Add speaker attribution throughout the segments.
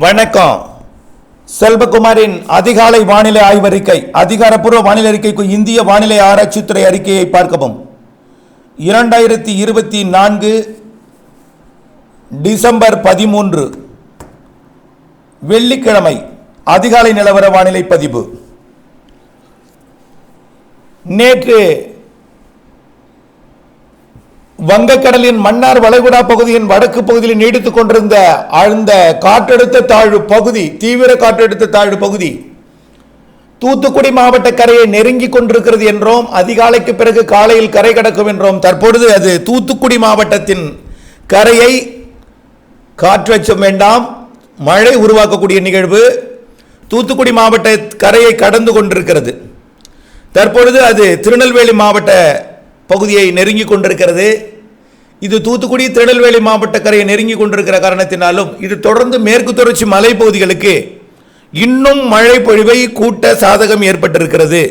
Speaker 1: வணக்கம். செல்வகுமாரின் அதிகாலை வானிலை ஆய்வறிக்கை அதிகாரப்பூர்வ வானிலை அறிக்கைக்கு இந்திய வானிலை ஆராய்ச்சித்துறை அறிக்கையை பார்க்கவும். இரண்டாயிரத்தி இருபத்தி நான்கு டிசம்பர் பதிமூன்று வெள்ளிக்கிழமை அதிகாலை நிலவர வானிலை பதிவு. நேற்று வங்கக்கடலின் மன்னார் வளைகுடா பகுதியின் வடக்கு பகுதியில் நீடித்துக் கொண்டிருந்த ஆழ்ந்த காற்றழுத்த தாழ்வு பகுதி தீவிர காற்றழுத்த தாழ்வு பகுதி தூத்துக்குடி மாவட்ட கரையை நெருங்கி கொண்டிருக்கிறது என்றோம் அதிகாலைக்கு பிறகு காலையில் கரை கடக்கும் என்றோம் தற்பொழுது அது தூத்துக்குடி மாவட்டத்தின் கரையை காற்றச்சம் வேண்டாம் மழை உருவாக்கக்கூடிய நிகழ்வு தூத்துக்குடி மாவட்ட கரையை கடந்து கொண்டிருக்கிறது. தற்பொழுது அது திருநெல்வேலி மாவட்ட பகுதியை நெருங்கி கொண்டிருக்கிறது. இது தூத்துக்குடி திருநெல்வேலி மாவட்ட கரையை நெருங்கி கொண்டிருக்கிற காரணத்தினாலும் இது தொடர்ந்து மேற்கு தொடர்ச்சி மலைப்பகுதிகளுக்கு இன்னும் மழை பொழிவை கூட்ட சாதகம் ஏற்பட்டிருக்கிறது.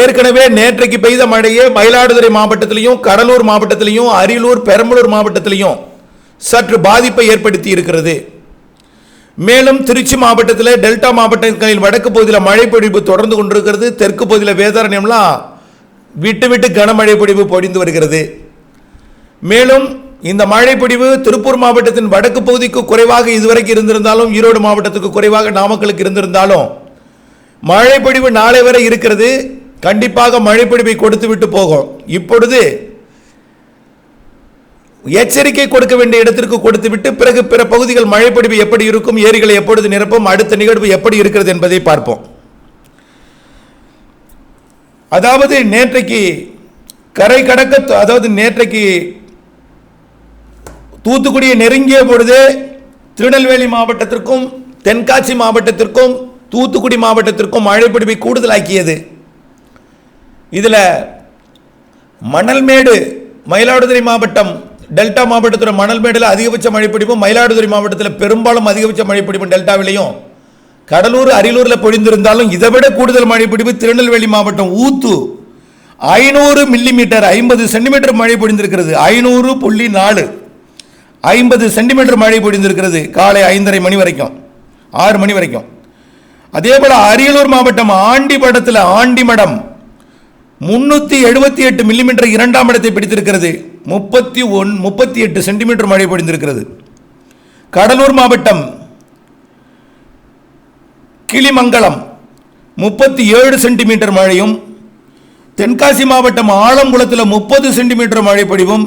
Speaker 1: ஏற்கனவே நேற்றைக்கு பெய்த மழையே மயிலாடுதுறை மாவட்டத்திலையும் கடலூர் மாவட்டத்திலையும் அரியலூர் பெரம்பலூர் மாவட்டத்திலையும் சற்று பாதிப்பை ஏற்படுத்தி இருக்கிறது. மேலும் திருச்சி மாவட்டத்தில் டெல்டா மாவட்டங்களின் வடக்கு பகுதியில் மழை பொழிவு தொடர்ந்து கொண்டிருக்கிறது. தெற்கு பகுதியில் வேதாரண்யம்லாம் விட்டு விட்டு கனமழை பொழிவு பொழிந்து வருகிறது. மேலும் இந்த மழை பொழிவு திருப்பூர் மாவட்டத்தின் வடக்கு பகுதிக்கு குறைவாக இதுவரைக்கும் இருந்திருந்தாலும் ஈரோடு மாவட்டத்துக்கு குறைவாக நாமக்கலுக்கு இருந்திருந்தாலும் மழை பொழிவு நாளை வரை இருக்கிறது. கண்டிப்பாக மழை பொழிவை கொடுத்து விட்டு போகும். இப்பொழுது எச்சரிக்கை கொடுக்க வேண்டிய இடத்திற்கு கொடுத்து விட்டு பிறகு பிற பகுதிகள் மழைப்பொழிவு எப்படி இருக்கும் ஏரிகளை எப்பொழுது நிரப்பும் அடுத்த நிகழ்வு எப்படி இருக்கிறது என்பதை பார்ப்போம். அதாவது நேற்றைக்கு கரை கடக்க அதாவது நேற்றைக்கு தூத்துக்குடியை நெருங்கிய பொழுது திருநெல்வேலி மாவட்டத்திற்கும் தென்காசி மாவட்டத்திற்கும் தூத்துக்குடி மாவட்டத்திற்கும் மழைப்பிடிப்பை கூடுதலாக்கியது. இதில் மணல்மேடு மயிலாடுதுறை மாவட்டம் டெல்டா மாவட்டத்தில் மணல்மேடில் அதிகபட்ச மழைப்பிடிப்பும் மயிலாடுதுறை மாவட்டத்தில் பெரும்பாலும் அதிகபட்ச மழைப்பிடிப்பும் டெல்டாவிலையும் கடலூர் அரியலூரில் பொழிந்திருந்தாலும் இதை விட கூடுதல் மழை பிடிப்பு திருநெல்வேலி மாவட்டம் ஊத்து ஐநூறு மில்லிமீட்டர் ஐம்பது சென்டிமீட்டர் மழை பொழிந்திருக்கிறது. ஐநூறு புள்ளி நாலு. ஐம்பது சென்டிமீட்டர் மழை பொழிந்திருக்கிறது காலை ஐந்தரை மணி வரைக்கும். ஆறு மணி வரைக்கும். அதே போல் அரியலூர் மாவட்டம் ஆண்டிமடத்தில் ஆண்டிமடம் முன்னூற்றி எழுபத்தி எட்டு மில்லிமீட்டர் இரண்டாம் இடத்தை பிடித்திருக்கிறது. முப்பத்தி ஒன் முப்பத்தி எட்டு சென்டிமீட்டர் மழை பொழிந்திருக்கிறது. கடலூர் மாவட்டம் கிளிமங்கலம். முப்பத்தி ஏழு சென்டிமீட்டர் மழையும் தென்காசி மாவட்டம் ஆலங்குளத்தில் முப்பது சென்டிமீட்டர் மழை பொழிவும்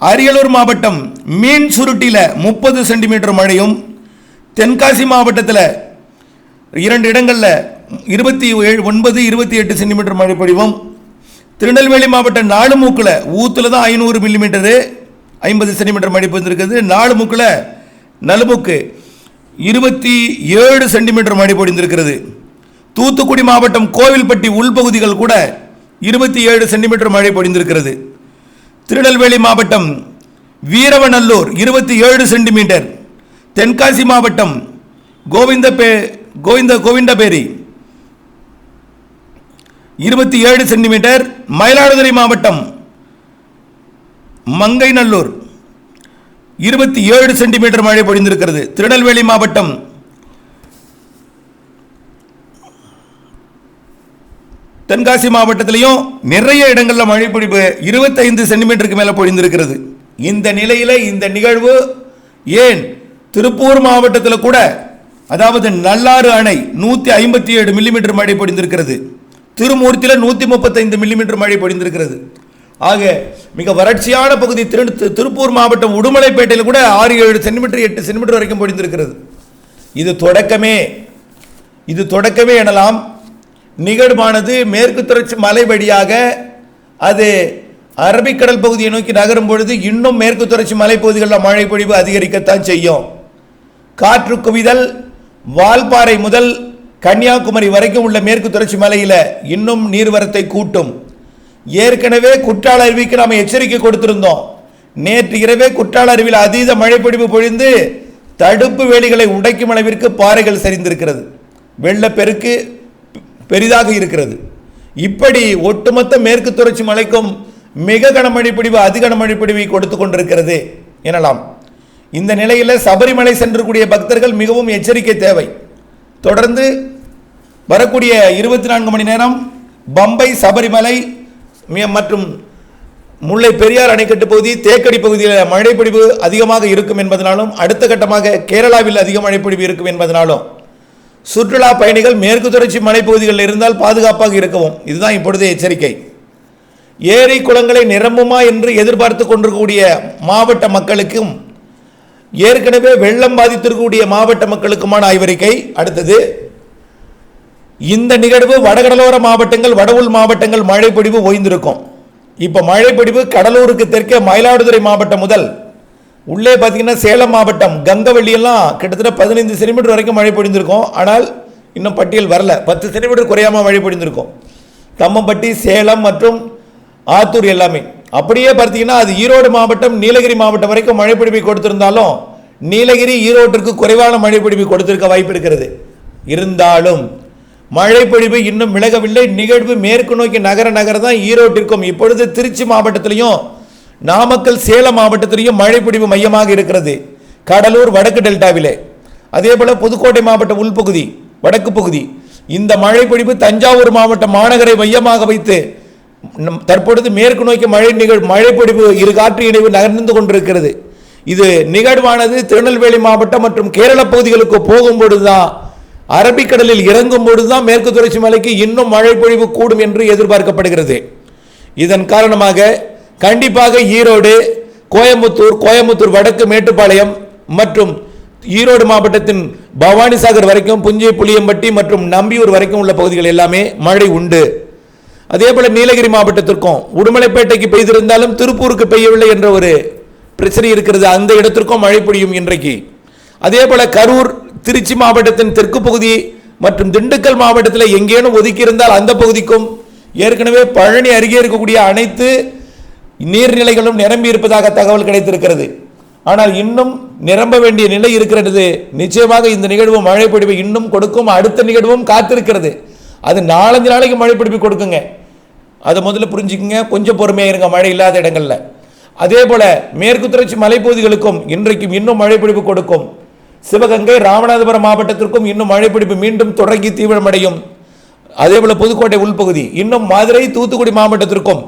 Speaker 1: அரியலூர் மாவட்டம் மீன் சுருட்டியில் முப்பது சென்டிமீட்டர் மழையும் தென்காசி மாவட்டத்தில் இரண்டு இடங்களில் இருபத்தி ஏழு ஒன்பது இருபத்தி எட்டு சென்டிமீட்டர் மழை பொழிவும் திருநெல்வேலி மாவட்டம் நாலு மூக்கில் ஊத்தில் தான் ஐநூறு மில்லிமீட்டரு ஐம்பது சென்டிமீட்டர் மழை பொழிந்திருக்குது நாலுமூக்கில் நலுமுக்கு இருபத்தி ஏழு சென்டிமீட்டர் மழை பொழிந்திருக்கிறது. தூத்துக்குடி மாவட்டம் கோவில்பட்டி உள்பகுதிகள் கூட இருபத்தி ஏழு சென்டிமீட்டர் மழை பொழிந்திருக்கிறது. திருநெல்வேலி மாவட்டம் வீரவநல்லூர் இருபத்தி ஏழு சென்டிமீட்டர். தென்காசி மாவட்டம் கோவிந்தபே கோவிந்த கோவிந்தபேரி இருபத்தி ஏழு சென்டிமீட்டர். மயிலாடுதுறை மாவட்டம் மங்கைநல்லூர் இருபத்தி ஏழு சென்டிமீட்டர் மழை பொழிந்திருக்கிறது. திருநெல்வேலி மாவட்டம் தென்காசி மாவட்டத்திலையும் நிறைய இடங்களில் மழை பொழிப்பு இருபத்தைந்து சென்டிமீட்டருக்கு மேலே பொழிந்திருக்கிறது. இந்த நிலையில் இந்த நிகழ்வு ஏன் திருப்பூர் மாவட்டத்தில் கூட அதாவது நல்லாறு அணை நூற்றி ஐம்பத்தி ஏழு மில்லிமீட்டர் மழை பொழிந்திருக்கிறது. திருமூர்த்தியில் நூற்றி முப்பத்தைந்து மில்லிமீட்டர் மழை பொழிந்திருக்கிறது. ஆக மிக வறட்சியான பகுதி திரு திருப்பூர் மாவட்டம் உடுமலைப்பேட்டையில் கூட ஆறு ஏழு சென்டிமீட்டர் எட்டு சென்டிமீட்டர் வரைக்கும் பொழிந்திருக்கிறது. இது தொடக்கமே. இது தொடக்கமே எனலாம். நிகழ்வானது மேற்கு தொடர்ச்சி மலை வழியாக அது அரபிக்கடல் பகுதியை நோக்கி நகரும் பொழுது இன்னும் மேற்கு தொடர்ச்சி மலைப்பகுதிகளில் மழை பொழிவு அதிகரிக்கத்தான் செய்யும். காற்று குவிதல் வால்பாறை முதல் கன்னியாகுமரி வரைக்கும் உள்ள மேற்கு தொடர்ச்சி மலையில் இன்னும் நீர்வரத்தை கூட்டும். ஏற்கனவே குற்றால அருவிக்கு நாம் எச்சரிக்கை கொடுத்திருந்தோம். நேற்று இரவே குற்றால அருவியில் அதீத மழைப்பொழிவு பொழிந்து தடுப்பு வேலிகளை உடைக்கும் அளவிற்கு பாறைகள் சரிந்திருக்கிறது. வெள்ளப்பெருக்கு பெரிதாக இருக்கிறது. இப்படி ஒட்டுமொத்த மேற்கு தொடர்ச்சி மலைக்கும் மிக கனமழை பிடிவு அதிக கனமழை பொழிவை கொடுத்து கொண்டிருக்கிறது எனலாம். இந்த நிலையில் சபரிமலை சென்றக்கூடிய பக்தர்கள் மிகவும் எச்சரிக்கை தேவை. தொடர்ந்து வரக்கூடிய இருபத்தி நான்கு மணி நேரம் பம்பை சபரிமலை மற்றும் முல்லை பெரியார் அணைக்கட்டு பகுதி தேக்கடி பகுதியில் மழைப்பொழிவு அதிகமாக இருக்கும் என்பதனாலும் அடுத்த கட்டமாக கேரளாவில் அதிக மழைப்பொழிவு இருக்கும் என்பதனாலும் சுற்றுலா பயணிகள் மேற்கு தொடர்ச்சி மலைப்பகுதிகளில் இருந்தால் பாதுகாப்பாக இருக்கவும். இதுதான் இப்பொழுது எச்சரிக்கை. ஏரி குளங்களை நிரம்புமா என்று எதிர்பார்த்து கொண்டிருக்கக்கூடிய மாவட்ட மக்களுக்கும் ஏற்கனவே வெள்ளம் பாதித்திருக்கக்கூடிய மாவட்ட மக்களுக்குமான ஆய்வறிக்கை. அடுத்தது இந்த நிகழ்வு வடகடலோர மாவட்டங்கள் வடவுள் மாவட்டங்கள் மழைப்பொடிவு ஓய்ந்திருக்கும். இப்போ மழைப்பொடிவு கடலூருக்கு தெற்கே மயிலாடுதுறை மாவட்டம் முதல். உள்ளே பார்த்தீங்கன்னா சேலம் மாவட்டம் கங்கவள்ளியெல்லாம் கிட்டத்தட்ட பதினைந்து சென்டிமீட்டர் வரைக்கும் மழை பொழிந்திருக்கும். ஆனால் இன்னும் பட்டியல் வரல. பத்து சென்டிமீட்டர் குறையாமல் மழை பொழிந்திருக்கும். தம்மம்பட்டி சேலம் மற்றும் ஆத்தூர் எல்லாமே. அப்படியே பார்த்தீங்கன்னா அது ஈரோடு மாவட்டம் நீலகிரி மாவட்டம் வரைக்கும் மழைப்பிடிப்பை கொடுத்திருந்தாலும் நீலகிரி ஈரோட்டிற்கு குறைவான மழைப்பிடிப்பை கொடுத்திருக்க வாய்ப்பு இருக்கிறது. இருந்தாலும் மழைப்பொழிவு இன்னும் விலகவில்லை. நிகழ்வு மேற்கு நோக்கி நகர நகர தான் ஈரோட்டிற்கும். இப்பொழுது திருச்சி மாவட்டத்திலையும் நாமக்கல் சேலம் மாவட்டத்திலையும் மழைப்பொழிவு மையமாக இருக்கிறது. கடலூர் வடக்கு டெல்டாவிலே. அதே போல் புதுக்கோட்டை மாவட்ட உள்பகுதி வடக்கு பகுதி. இந்த மழைப்பொழிவு தஞ்சாவூர் மாவட்ட மாநகரை மையமாக வைத்து நம் தற்பொழுது மேற்கு நோக்கி மழை நிகழ் மழைப்பொழிவு இரு காற்று இணைவு நகர்ந்து கொண்டிருக்கிறது. இது நிகழ்வானது திருநெல்வேலி மாவட்டம் மற்றும் கேரள பகுதிகளுக்கு போகும்பொழுதுதான் அரபிக்கடலில் இறங்கும் பொழுதுதான் மேற்கு தொடர்ச்சி மலைக்கு இன்னும் மழை பொழிவு கூடும் என்று எதிர்பார்க்கப்படுகிறது. இதன் காரணமாக கண்டிப்பாக ஈரோடு கோயம்புத்தூர் கோயம்புத்தூர் வடக்கு மேட்டுப்பாளையம் மற்றும் ஈரோடு மாவட்டத்தின் பவானிசாகர் வரைக்கும் புஞ்சை புளியம்பட்டி மற்றும் நம்பியூர் வரைக்கும் உள்ள பகுதிகள் எல்லாமே மழை உண்டு. அதே போல நீலகிரி மாவட்டத்திற்கும் உடுமலைப்பேட்டைக்கு பெய்திருந்தாலும் திருப்பூருக்கு பெய்யவில்லை என்ற ஒரு பிரச்சனை இருக்கிறது. அந்த இடத்திற்கும் மழை பொழியும் இன்றைக்கு. அதே போல கரூர் திருச்சி மாவட்டத்தின் தெற்கு பகுதி மற்றும் திண்டுக்கல் மாவட்டத்தில் எங்கேனும் ஒதுக்கியிருந்தால் அந்த பகுதிக்கும் ஏற்கனவே பழனி அருகே இருக்கக்கூடிய அனைத்து நீர்நிலைகளும் நிரம்பி இருப்பதாக தகவல் கிடைத்திருக்கிறது. ஆனால் இன்னும் நிரம்ப வேண்டிய நிலை இருக்கிறது. நிச்சயமாக இந்த நிகழ்வு மழை இன்னும் கொடுக்கும். அடுத்த நிகழ்வும் காத்திருக்கிறது. அது நாலஞ்சு நாளைக்கு மழை கொடுக்குங்க. அதை முதல்ல புரிஞ்சுக்குங்க. கொஞ்சம் பொறுமையாக இருங்க. மழை இல்லாத இடங்களில். அதே போல மேற்கு தொடர்ச்சி மலைப்பகுதிகளுக்கும் இன்றைக்கும் இன்னும் மழை கொடுக்கும். சிவகங்கை ராமநாதபுரம் மாவட்டத்திற்கும் இன்னும் மழைப்பிடிப்பு மீண்டும் தொடங்கி தீவிரமடையும். அதேபோல் புதுக்கோட்டை உள்பகுதி இன்னும் மதுரை தூத்துக்குடி மாவட்டத்திற்கும்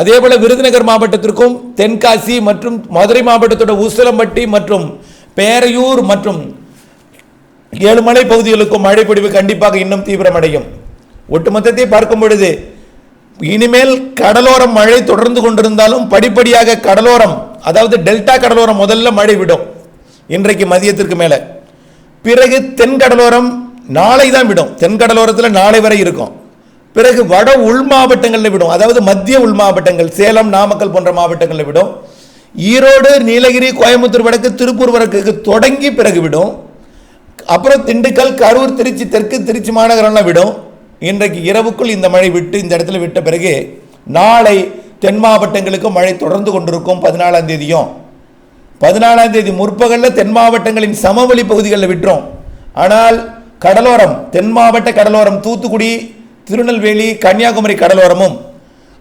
Speaker 1: அதேபோல் விருதுநகர் மாவட்டத்திற்கும் தென்காசி மற்றும் மதுரை மாவட்டத்தோட உசிலம்பட்டி மற்றும் பேரையூர் மற்றும் ஏழுமலை பகுதிகளுக்கும் மழைப்பிடிவு கண்டிப்பாக இன்னும் தீவிரமடையும். ஒட்டுமொத்தத்தை பார்க்கும் பொழுது இனிமேல் கடலோரம் மழை தொடர்ந்து கொண்டிருந்தாலும் படிப்படியாக கடலோரம் அதாவது டெல்டா கடலோரம் முதல்ல மழை விடும். இன்றைக்கு மதியத்திற்கு மேலே. பிறகு தென்கடலோரம் நாளை தான் விடும். தென் கடலோரத்தில் நாளை வரை இருக்கும். பிறகு வட உள் மாவட்டங்களில் விடும். அதாவது மத்திய உள் மாவட்டங்கள் சேலம் நாமக்கல் போன்ற மாவட்டங்களில் விடும். ஈரோடு நீலகிரி கோயம்புத்தூர் வடக்கு திருப்பூர் வடக்கு தொடங்கி பிறகு விடும். அப்புறம் திண்டுக்கல் கரூர் திருச்சி தெற்கு திருச்சி மாநகரம்லாம் விடும். இன்றைக்கு இரவுக்குள் இந்த மழை விட்டு இந்த இடத்துல விட்ட பிறகு நாளை தென் மாவட்டங்களுக்கு மழை தொடர்ந்து கொண்டிருக்கும் பதினாலாம் தேதியும். பதினாலாம் தேதி முற்பகலில் தென் மாவட்டங்களின் சமவெளி பகுதிகளில் விட்டுரும் ஆனால் கடலோரம் தென் மாவட்ட கடலோரம் தூத்துக்குடி திருநெல்வேலி கன்னியாகுமரி கடலோரமும்.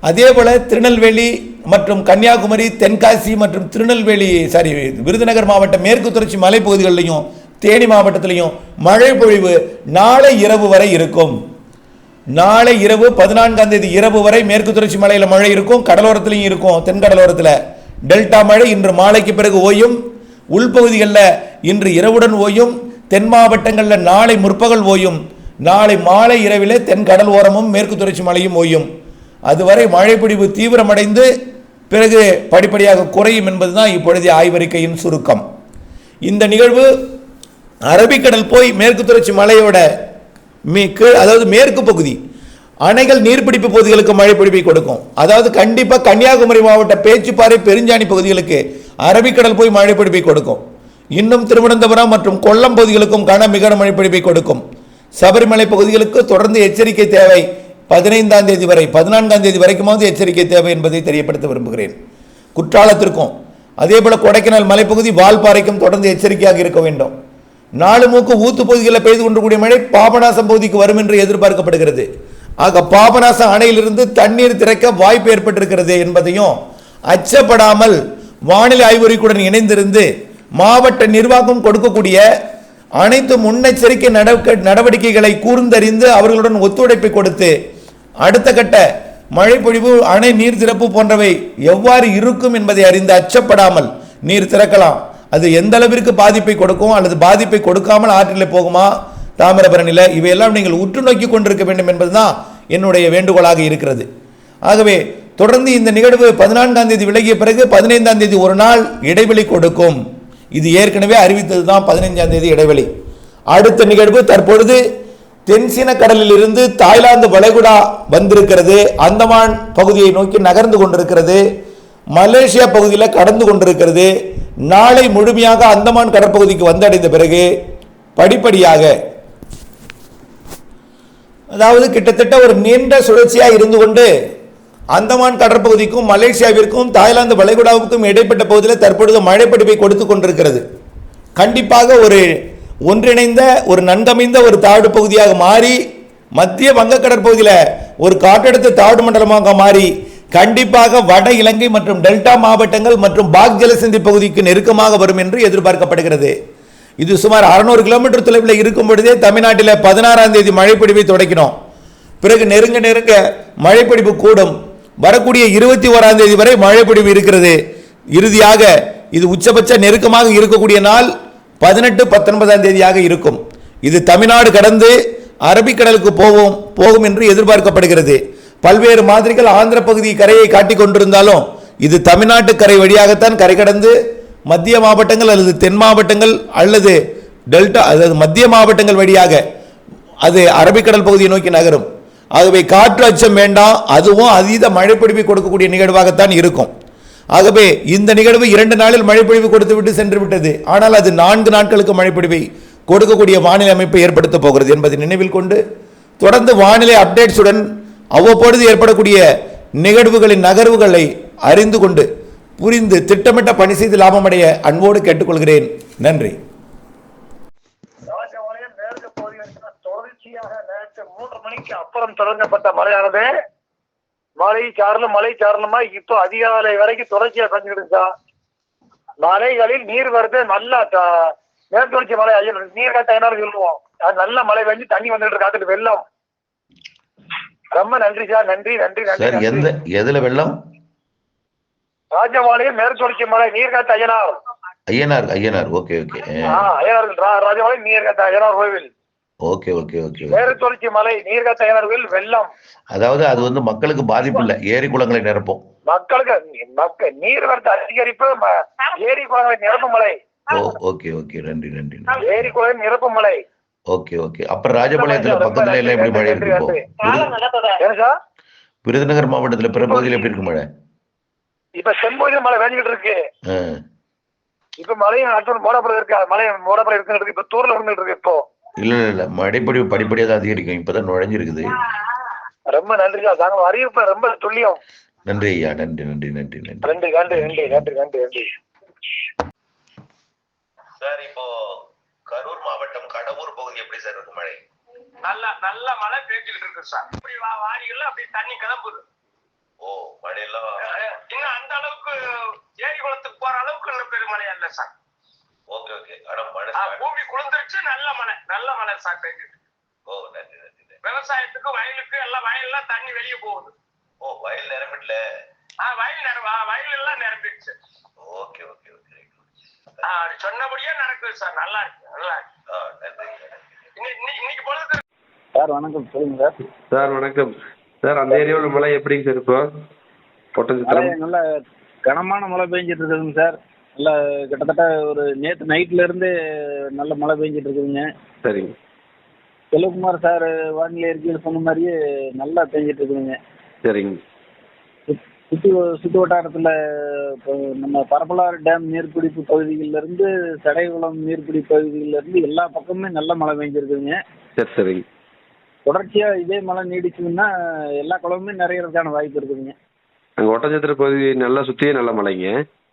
Speaker 1: அதே போல் திருநெல்வேலி மற்றும் கன்னியாகுமரி தென்காசி மற்றும் திருநெல்வேலி சாரி விருதுநகர் மாவட்ட மேற்கு தொடர்ச்சி மலைப்பகுதிகளிலையும் தேனி மாவட்டத்திலையும் மழை பொழிவு நாளை இரவு வரை இருக்கும். நாளை இரவு பதினான்காம் தேதி இரவு வரை மேற்கு தொடர்ச்சி மலையில் மழை இருக்கும் கடலோரத்திலையும் இருக்கும் தென்கடலோரத்தில் டெல்டா மழை இன்று மாலைக்கு பிறகு ஓயும். உள்பகுதிகளில் இன்று இரவுடன் ஓயும். தென் மாவட்டங்களில் நாளை முற்பகல் ஓயும். நாளை மாலை இரவிலே தென் கடல் ஓரமும் மேற்கு தொடர்ச்சி மலையும் ஓயும். அதுவரை மழைப்பிடிவு தீவிரமடைந்து பிறகு படிப்படியாக குறையும் என்பதுதான் இப்பொழுதைய ஆய்வறிக்கையின் சுருக்கம். இந்த நிகழ்வு அரபிக்கடல் போய் மேற்கு தொடர்ச்சி மலையோட மீ கீழ் அதாவது மேற்கு பகுதி அணைகள் நீர்பிடிப்பு பகுதிகளுக்கு மழை பிடிப்பை கொடுக்கும். அதாவது கண்டிப்பாக கன்னியாகுமரி மாவட்ட பேச்சுப்பாறை பெருஞ்சாணி பகுதிகளுக்கு அரபிக்கடல் போய் மழை பிடிப்பை கொடுக்கும். இன்னும் திருவனந்தபுரம் மற்றும் கொல்லம் பகுதிகளுக்கும் கன மிக மழை பிடிப்பை கொடுக்கும். சபரிமலை பகுதிகளுக்கு தொடர்ந்து எச்சரிக்கை தேவை. பதினைந்தாம் தேதி வரை பதினான்காம் தேதி வரைக்குமாவது எச்சரிக்கை தேவை என்பதை தெரியப்படுத்த விரும்புகிறேன். குற்றாலத்திற்கும் அதே போல் கொடைக்கானல் மலைப்பகுதி வால்பாறைக்கும் தொடர்ந்து எச்சரிக்கையாக இருக்க வேண்டும். நாலு மூக்கு ஊத்து பகுதிகளில் பெய்து கொண்டிருக்கூடிய மழை பாபநாசம் பகுதிக்கு வரும் என்று எதிர்பார்க்கப்படுகிறது. ஆக பாபநாச அணையிலிருந்து தண்ணீர் திறக்க வாய்ப்பு ஏற்பட்டிருக்கிறது என்பதையும் அச்சப்படாமல் வானிலை ஆய்வறிக்கையுடன் இணைந்திருந்து மாவட்ட நிர்வாகம் கொடுக்கக்கூடிய அனைத்து முன்னெச்சரிக்கை நடவடிக்கைகளை கூர்ந்தறிந்து அவர்களுடன் ஒத்துழைப்பை கொடுத்து அடுத்த கட்ட மழைப்பொழிவு அணை நீர் திறப்பு போன்றவை எவ்வாறு இருக்கும் என்பதை அறிந்து அச்சப்படாமல் நீர் திறக்கலாம். அது எந்த அளவிற்கு பாதிப்பை கொடுக்கும் அல்லது பாதிப்பை கொடுக்காமல் ஆற்றில் போகுமா? தாமிரபரணியில் இவையெல்லாம் நீங்கள் உற்று நோக்கி கொண்டிருக்க வேண்டும் என்பதுதான் என்னுடைய வேண்டுகோளாக இருக்கிறது. ஆகவே தொடர்ந்து இந்த நிகழ்வு பதினான்காம் தேதி விலகிய பிறகு பதினைந்தாம் தேதி ஒரு நாள் இடைவெளி கொடுக்கும். இது ஏற்கனவே அறிவித்தது தான் பதினைஞ்சாம் தேதி இடைவெளி. அடுத்த நிகழ்வு தற்பொழுது தென்சீன கடலில் இருந்து தாய்லாந்து வளைகுடா வந்திருக்கிறது. அந்தமான் பகுதியை நோக்கி நகர்ந்து கொண்டிருக்கிறது. மலேசியா பகுதியில் கடந்து கொண்டிருக்கிறது. நாளை முழுமையாக அந்தமான் கடற்பகுதிக்கு வந்தடைந்த பிறகு படிப்படியாக அதாவது கிட்டத்தட்ட ஒரு நீண்ட சுழற்சியாக இருந்து கொண்டு அந்தமான் கடற்பகுதிக்கும் மலேசியாவிற்கும் தாய்லாந்து வளைகுடாவுக்கும் இடைப்பட்ட பகுதியில் தற்பொழுது மழைப்பிடிப்பை கொடுத்து கொண்டிருக்கிறது. கண்டிப்பாக ஒரு ஒன்றிணைந்த ஒரு நன்கமைந்த ஒரு தாழ்வு பகுதியாக மாறி மத்திய வங்கக் கடற்பகுதியில் ஒரு காற்றழுத்த தாழ்வு மண்டலமாக மாறி கண்டிப்பாக வட இலங்கை மற்றும் டெல்டா மாவட்டங்கள் மற்றும் பாக் ஜலசந்தி பகுதிக்கு நெருக்கமாக வரும் என்று எதிர்பார்க்கப்படுகிறது. இது சுமார் 600 கிலோமீட்டர் தொலைவில் இருக்கும் பொழுதே தமிழ்நாட்டில் பதினாறாம் தேதி மழைப்பிடிவை தொடக்கினோம். பிறகு நெருங்க நெருங்க மழைப்பிடிப்பு கூடும். வரக்கூடிய இருபத்தி ஓராம் தேதி வரை மழைப்பிடிவு இருக்கிறது. இறுதியாக இது உச்சபட்ச நெருக்கமாக இருக்கக்கூடிய நாள் பதினெட்டு பத்தொன்பதாம் தேதியாக இருக்கும். இது தமிழ்நாடு கடந்து அரபிக்கடலுக்கு போகும் போகும் என்று எதிர்பார்க்கப்படுகிறது. பல்வேறு மாதிரிகள் ஆந்திர பகுதி கரையை காட்டிக் கொண்டிருந்தாலும் இது தமிழ்நாட்டு கரை வழியாகத்தான் கரை கடந்து மத்திய மாவட்டங்கள் அல்லது தென் மாவட்டங்கள் அல்லது டெல்டா அதாவது மத்திய மாவட்டங்கள் வழியாக அது அரபிக்கடல் பகுதியை நோக்கி நகரும். ஆகவே காற்று அச்சம் வேண்டாம். அதுவும் அதீத மழைப்பிடிப்பை கொடுக்கக்கூடிய நிகழ்வாகத்தான் இருக்கும். ஆகவே இந்த நிகழ்வு இரண்டு நாளில் மழைப்பொழிவு கொடுத்து விட்டு சென்று விட்டது. ஆனால் அது நான்கு நாட்களுக்கு மழைப்பொழிவை கொடுக்கக்கூடிய வானிலை அமைப்பை ஏற்படுத்த போகிறது என்பதை நினைவில் கொண்டு தொடர்ந்து வானிலை அப்டேட்ஸுடன் அவ்வப்பொழுது ஏற்படக்கூடிய நிகழ்வுகளின் நகர்வுகளை அறிந்து கொண்டு புரிந்து திட்டமிட்ட பணி செய்து லாபமடைய அன்போடு கேட்டுக்கொள்கிறேன். நன்றி.
Speaker 2: ராஜபாளையம் மேற்கு பகுதியில் தொடர்ச்சியாக நேற்று மூன்று மணிக்கு அப்புறம் தொடங்கப்பட்ட மழையானது. மழை சாரலும் மழை சாரலுமா இப்போ அதிகாலை வரைக்கும் தொடர்ச்சியா செஞ்சுக்கிட்டு மலைகளில் நீர் வருது நல்லா த- மேற்கு தொடர்ச்சி மலை ஐயோ, நீர் கட்டாயினாலும் சொல்லுவோம்? அது நல்ல மழை பெஞ்சு தண்ணி வந்துட்டு காத்துட்டு வெள்ளம். ரொம்ப நன்றி சார் நன்றி நன்றி நன்றி.
Speaker 3: எந்த எதுல வெள்ளம்?
Speaker 2: ராஜபாளையம் மேற்கு தொடர்ச்சி மலை நீர்காத்த ஐயனார்
Speaker 3: ஐயனார் ஐயனார் ஓகே ஓகே.
Speaker 2: ஆ, ஐயனார் ராஜபாளையம் நீர்காத்த ஐயனார் கோவில்.
Speaker 3: ஓகே ஓகே ஓகே
Speaker 2: மேற்கு தொடர்ச்சி மலை நீர்காத்த ஐயனார் கோவில் வெள்ளம்.
Speaker 3: அதாவது அது வந்து மக்களுக்கு பாதிப்பு இல்லை. ஏரி குளங்களை நிரப்பும்.
Speaker 2: மக்களுக்கு மக்க நீர் வரத்து அதிகரிப்பு ஏரி குளங்களை நிரப்பும் மலை.
Speaker 3: Oh okay okay. நன்றி நன்றி.
Speaker 2: ஏரி குளம் நிரப்பும் மலை.
Speaker 3: Okay okay. அப்புறம் ராஜபாளையத்துல பக்கத்துல எல்லாம் எப்படி மழை இருக்கு இப்போ விருது-
Speaker 2: ஏன் சார்?
Speaker 3: விருதுநகர் மாவட்டத்துல பிற பகுதியில் எப்படி இருக்கு மழை?
Speaker 2: இப்ப செம்பகுதியில் மழை வேஞ்சிக்கிட்டு இருக்கு. இப்ப மழையும் அடுத்த மோடப்பட இருக்கு? மழை மோடப்பட இருக்குன்னு இருக்கு. இப்ப தூர்ல இருந்துட்டு இருக்கு இப்போ.
Speaker 3: இல்ல இல்ல இல்ல. மழைப்பொழிவு படிப்படியாக தான் அதிகரிக்கும். இப்பதான் நுழைஞ்சிருக்குது.
Speaker 2: ரொம்ப நன்றி தாங்க அறிவிப்பு ரொம்ப துல்லியம்.
Speaker 3: நன்றி ஐயா. நன்றி நன்றி நன்றி நன்றி.
Speaker 2: நன்றி நன்றி நன்றி நன்றி நன்றி நன்றி.
Speaker 3: சார் இப்போ கரூர் மாவட்டம் கடவுர் பகுதி எப்படி சார் இருக்கு மழை?
Speaker 4: நல்ல நல்ல மழை பெய்ஞ்சுக்கிட்டு இருக்கு சார். இப்படி வா- வாரிகள்ல அப்படி தண்ணி கிளம்புது.
Speaker 3: ஓ மழையெல்லாம்
Speaker 4: இன்னும் அந்த அளவுக்கு ஏரி குளத்துக்கு போற அளவுக்கு இன்னும் பெருமழையா இல்ல சார்.
Speaker 3: Okay okay. ஆனா மழை
Speaker 4: பூமி குளிர்ந்துருச்சு நல்ல மழை நல்ல மழை சார் பெய்ஞ்சுட்டு
Speaker 3: ஓ நன்றி நன்றி
Speaker 4: விவசாயத்துக்கு வயலுக்கு எல்லாம் வயல்லாம் தண்ணி வெளியே போகுது.
Speaker 3: ஓ வயல் நிரம்பிடல
Speaker 4: ஆஹ் வயல் நிரம்ப வயல் எல்லாம் நிரம்பிடுச்சு.
Speaker 3: Okay okay okay.
Speaker 4: சொன்னபடியே நடக்குது சார். நல்லா இருக்கு நல்லா இருக்கு.
Speaker 3: ஆ
Speaker 2: சார் வணக்கம். சொல்லுங்க சார்.
Speaker 5: சார் வணக்கம். சார் அந்த ஏரியாவில் மழை எப்படிங்க சார் இப்போ?
Speaker 6: மழை
Speaker 5: ஒட்டன்சித்திரம்
Speaker 6: நல்ல கனமான மழை பெஞ்சிட்டு இருக்குதுங்க சார். நல்ல கிட்டத்தட்ட ஒரு நேற்று நைட்ல இருந்து நல்ல மழை பெஞ்சிட்டு இருக்குதுங்க.
Speaker 5: சரிங்க.
Speaker 6: செல்வகுமார் சார் வானிலை அறிக்கையில் சொன்ன மாதிரியே நல்லா பெஞ்சிட்டு இருக்குதுங்க.
Speaker 5: சரிங்க.
Speaker 6: சுற்று சுற்று வட்டாரத்தில் நம்ம பரப்பலாறு டேம் நீர்பிடிப்பு பகுதிகளில் இருந்து சடைகுளம் நீர்பிடி பகுதிகளில் இருந்து எல்லா பக்கமுமே நல்ல மழை பெஞ்சிருக்குதுங்க.
Speaker 5: சரி சரிங்க.
Speaker 6: தொடர்ச்சியாக இதே மழை நீடிச்சுதுன்னா எல்லா குளமுமே நிறையறதுக்கான வாய்ப்பு இருக்குதுங்க.
Speaker 5: அங்கே ஒட்டஞ்சத்திர பகுதி நல்லா சுற்றியே நல்ல மழைங்க.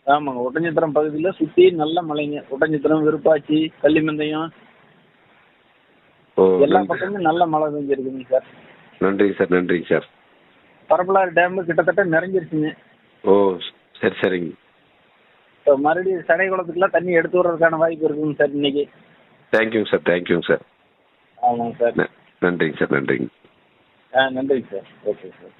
Speaker 6: ஆமாங்க ஒட்டஞ்சத்திரம் பகுதியில் சுற்றி நல்ல மழைங்க. ஒட்டஞ்சத்திரம் விருப்பாச்சி கள்ளிமந்தயம்.
Speaker 5: ஓ
Speaker 6: எல்லா. பக்கமும் நல்ல மழை பெஞ்சிருக்குங்க சார்.
Speaker 5: நன்றிங்க சார் நன்றிங்க சார்.
Speaker 6: பரப்பலாறு டேம் கிட்டத்தட்ட நிறைஞ்சிருச்சுங்க.
Speaker 5: ஓ சரி சரிங்க.
Speaker 6: இப்போ மறுபடியும் சடைகுளத்துக்குலாம் தண்ணி எடுத்து விடுறதுக்கான வாய்ப்பு இருக்குங்க சார் இன்னைக்கு.
Speaker 5: தேங்க்யூங்க சார் தேங்க்யூங்க சார்
Speaker 6: ஆமாங்க சார்.
Speaker 5: நன்றிங்க சார் நன்றிங்க.
Speaker 6: ஆ நன்றிங்க சார். Okay sir.